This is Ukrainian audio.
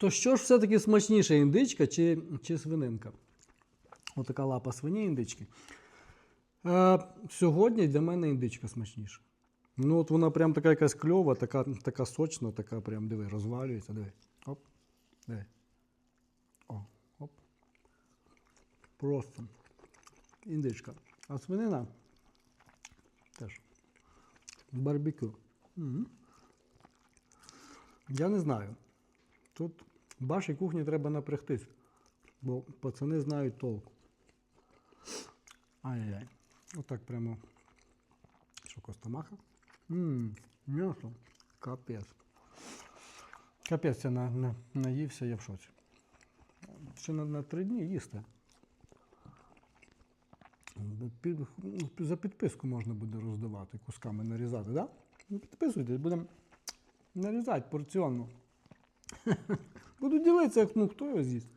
То що ж все-таки смачніше, індичка чи, чи свининка? Отака лапа свині індички. Е, сьогодні для мене індичка смачніша. Ну, от вона прям така якась кльова, така, така сочна, така прям, диви, розвалюється, диви. Оп. Диви. О, оп. Просто. Індичка. А свинина теж. Барбекю. Угу. Я не знаю. Тут вашій кухні треба напрягтись, бо пацани знають толк. Ай-яй-яй. Отак прямо. Що костомаха? Ммм, м'ясо. Капець. Капець, я на, на, наївся, я в шоці. Ще на, на три дні їсти. Під, за підписку можна буде роздавати, кусками нарізати, так? Да? Підписуйтесь, будемо нарізати порціонно. Буду ділитися, ну хто його з'їсть.